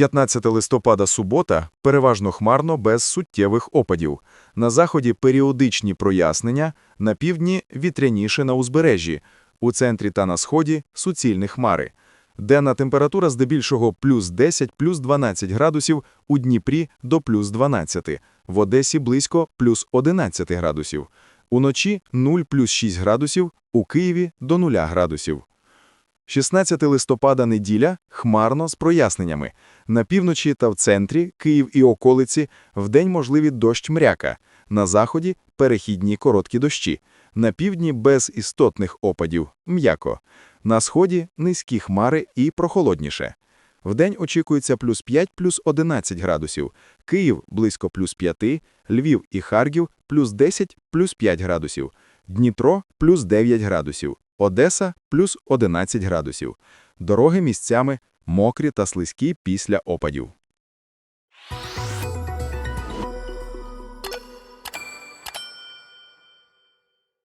15 листопада субота переважно хмарно без суттєвих опадів. На заході періодичні прояснення, на півдні вітряніше на узбережжі, у центрі та на сході суцільні хмари. Денна температура здебільшого плюс 10, плюс 12 градусів, у Дніпрі до плюс 12, в Одесі близько плюс 11 градусів. Уночі 0 плюс 6 градусів, у Києві до 0 градусів. 16 листопада неділя хмарно з проясненнями. На півночі та в центрі, Київ і околиці, вдень можливі дощ мряка. На заході перехідні короткі дощі. На півдні без істотних опадів м'яко. На сході низькі хмари і прохолодніше. Вдень очікується плюс 5, плюс 11 градусів. Київ близько плюс 5, Львів і Харків плюс 10, плюс 5 градусів. Дніпро плюс 9 градусів. Одеса плюс 11 градусів. Дороги місцями мокрі та слизькі після опадів.